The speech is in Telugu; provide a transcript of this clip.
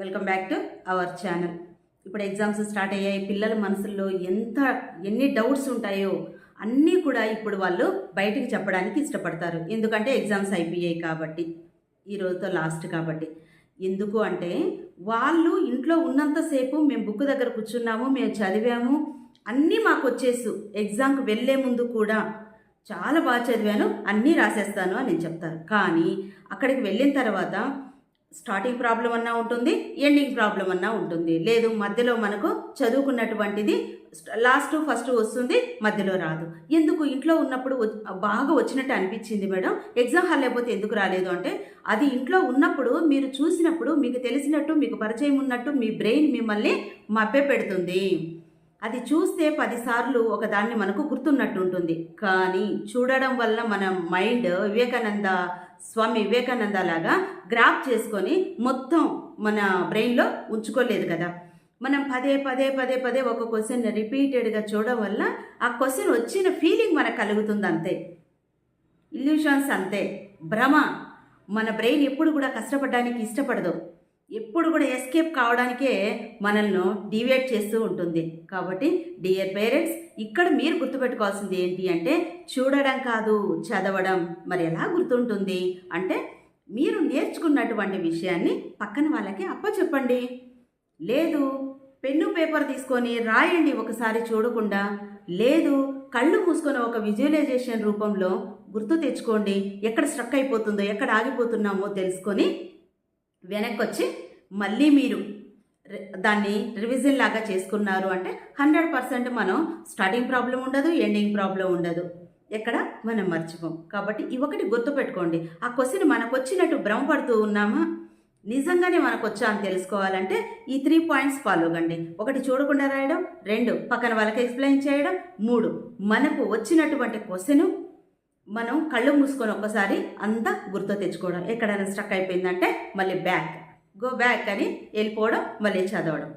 Welcome back to our channel. ఇప్పుడు ఎగ్జామ్స్ స్టార్ట్ అయ్యాయి. పిల్లల మనసుల్లో ఎంత ఎన్ని డౌట్స్ ఉంటాయో అన్నీ కూడా ఇప్పుడు వాళ్ళు బయటికి చెప్పడానికి ఇష్టపడతారు. ఎందుకంటే ఎగ్జామ్స్ అయిపోయాయి కాబట్టి ఈ రోజుతో లాస్ట్ కాబట్టి. ఎందుకు అంటే వాళ్ళు ఇంట్లో ఉన్నంతసేపు మేము బుక్ దగ్గర కూర్చున్నాము మేము చదివాము అన్నీ మాకు వచ్చేసు. ఎగ్జామ్కి వెళ్ళే ముందు కూడా చాలా బాగా చదివాను అన్నీ రాసేస్తాను అని నేను చెప్తారు కానీ అక్కడికి వెళ్ళిన తర్వాత స్టార్టింగ్ ప్రాబ్లం అన్నా ఉంటుంది ఎండింగ్ ప్రాబ్లం అన్నా ఉంటుంది. లేదు మధ్యలో మనకు చదువుకున్నటువంటిది లాస్ట్ ఫస్ట్ వస్తుంది మధ్యలో రాదు. ఎందుకు? ఇంట్లో ఉన్నప్పుడు బాగా వచ్చినట్టు అనిపించింది మేడం. ఎగ్జామ్ హాల్ లేకపోతే ఎందుకు రాలేదు అంటే అది ఇంట్లో ఉన్నప్పుడు మీరు చూసినప్పుడు మీకు తెలిసినట్టు మీకు పరిచయం ఉన్నట్టు మీ బ్రెయిన్ మిమ్మల్ని మభ్య పెడుతుంది అది చూస్తే పదిసార్లు ఒకదాన్ని మనకు గుర్తున్నట్టు ఉంటుంది కానీ చూడడం వల్ల మన మైండ్ వివేకానంద స్వామి వివేకానంద లాగా గ్రాప్ చేసుకొని మొత్తం మన బ్రెయిన్లో ఉంచుకోలేదు కదా. మనం పదే పదే పదే పదే ఒక క్వశ్చన్ రిపీటెడ్గా చూడడం వల్ల ఆ క్వశ్చన్ వచ్చిన ఫీలింగ్ మనకు కలుగుతుంది అంతే. ఇల్యూషన్స్ అంతే. భ్రమ మన బ్రెయిన్ ఎప్పుడు కూడా కష్టపడడానికి ఇష్టపడదు. ఎప్పుడు కూడా ఎస్కేప్ కావడానికే మనల్ని డివేట్ చేస్తూ ఉంటుంది. కాబట్టి డియర్ పేరెంట్స్ ఇక్కడ మీరు గుర్తుపెట్టుకోవాల్సింది ఏంటి అంటే చూడడం కాదు చదవడం. మరి ఎలా గుర్తుంటుంది? అంటే మీరు నేర్చుకున్నటువంటి విషయాన్ని పక్కన వాళ్ళకి అప్పచెప్పండి. లేదు పెన్ను పేపర్ తీసుకొని రాయండి ఒకసారి చూడకుండా. లేదు కళ్ళు మూసుకొని ఒక విజువలైజేషన్ రూపంలో గుర్తు తెచ్చుకోండి. ఎక్కడ స్ట్రక్ అయిపోతుందో ఎక్కడ ఆగిపోతున్నామో తెలుసుకొని వెనక్కి వచ్చి మళ్ళీ మీరు దాన్ని రివిజన్ లాగా చేసుకున్నారు అంటే హండ్రెడ్ పర్సెంట్ మనం స్టార్టింగ్ ప్రాబ్లం ఉండదు ఎండింగ్ ప్రాబ్లం ఉండదు. ఎక్కడ? మనం మర్చిపోం. కాబట్టి ఈ ఒకటి గుర్తుపెట్టుకోండి ఆ క్వశ్చన్ మనకు వచ్చినట్టు భ్రమపడుతూ ఉన్నామా? నిజంగానే మనకు వచ్చా అని తెలుసుకోవాలంటే ఈ త్రీ పాయింట్స్ ఫాలో కండి. ఒకటి చూడకుండా రాయడం రెండు పక్కన వాళ్ళకి ఎక్స్ప్లెయిన్ చేయడం మూడు మనకు వచ్చినటువంటి క్వశ్చను మనం కళ్ళు మూసుకొని ఒక్కసారి అంతా గుర్తు తెచ్చుకోవడం ఎక్కడైనా స్ట్రక్ అయిపోయిందంటే మళ్ళీ బ్యాక్. గో బ్యాక్ అని వెళ్ళిపోవడం మళ్ళీ చదవడం.